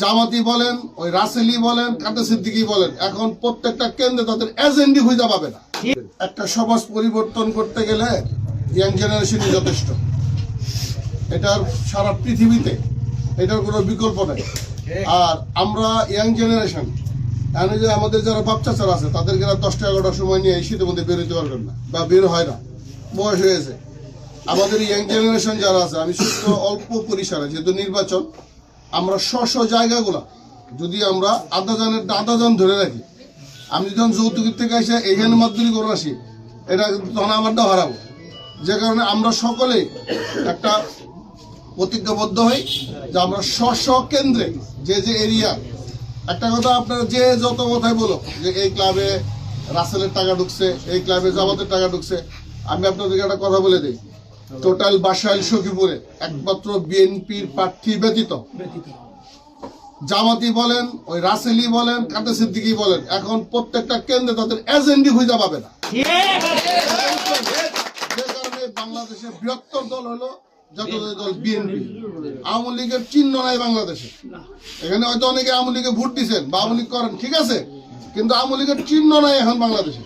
জামাতি বলেন, ওই রাসেলি বলেন কাতে সিদ্দিকি বলেন, এখন প্রত্যেকটা কেন্দ্রে তাদের এজেন্ডি খুঁজে পাবে না। একটা সমাজ পরিবর্তন করতে গেলে ইয়াং জেনারেশনই যথেষ্ট। এটার সারা পৃথিবীতে এটার কোনো বিকল্প নেই। আর আমরা ইয়াং জেনারেশন এখানে যে আমাদের যারা বাচ্চাচারা আছে, তাদেরকে দশটা এগারোটার সময় নিয়ে শীতের মধ্যে বেরোতে পারবেন না, বা বের হয় না। বয়স হয়েছে আমাদের ইয়াং জেনারেশন যারা আছে, আমি শুধু অল্প পরিসরে, যেহেতু নির্বাচন আমরা স্ব স্ব জায়গাগুলা, যদি আমরা আধা জানের আধা জন ধরে রাখি, আমি যখন যৌতুকের থেকে এসে এখানে মাধ্যমিক করে আসি, এটা তখন আমারটা হারাবো। যে কারণে আমরা সকলেই একটা প্রতিজ্ঞাবদ্ধ হই, যে আমরা স্ব স্ব কেন্দ্রে, যে যে এরিয়া। একটা কথা আপনারা যে যত কথাই বলো যে এই ক্লাবে রাসেলের টাকা ঢুকছে, এই ক্লাবে জামাতের টাকা ঢুকছে, আমি আপনাদেরকে একটা কথা বলে দিই। টোটাল বাসাইল সখীপুরে একমাত্র বিএনপির প্রার্থী ব্যতীত। জামাতি বলেন ওই রাসেলি বলেন কাতে সিদ্দিকি বলেন এখন প্রত্যেকটা কেন্দ্রে তাদের এজেন্ডি খুঁজে পাবে না। যে কারণে বাংলাদেশের বৃহত্তর দল হলো জাতীয় দল বিএনপি। আওয়ামী লীগের চিহ্ন নাই বাংলাদেশে। এখানে হয়তো অনেকে আওয়ামী লীগে ভোট দিচ্ছেন বা আওয়ামী লীগ করেন ঠিক আছে কিন্তু আওয়ামী লীগের চিহ্ন নাই এখন বাংলাদেশে।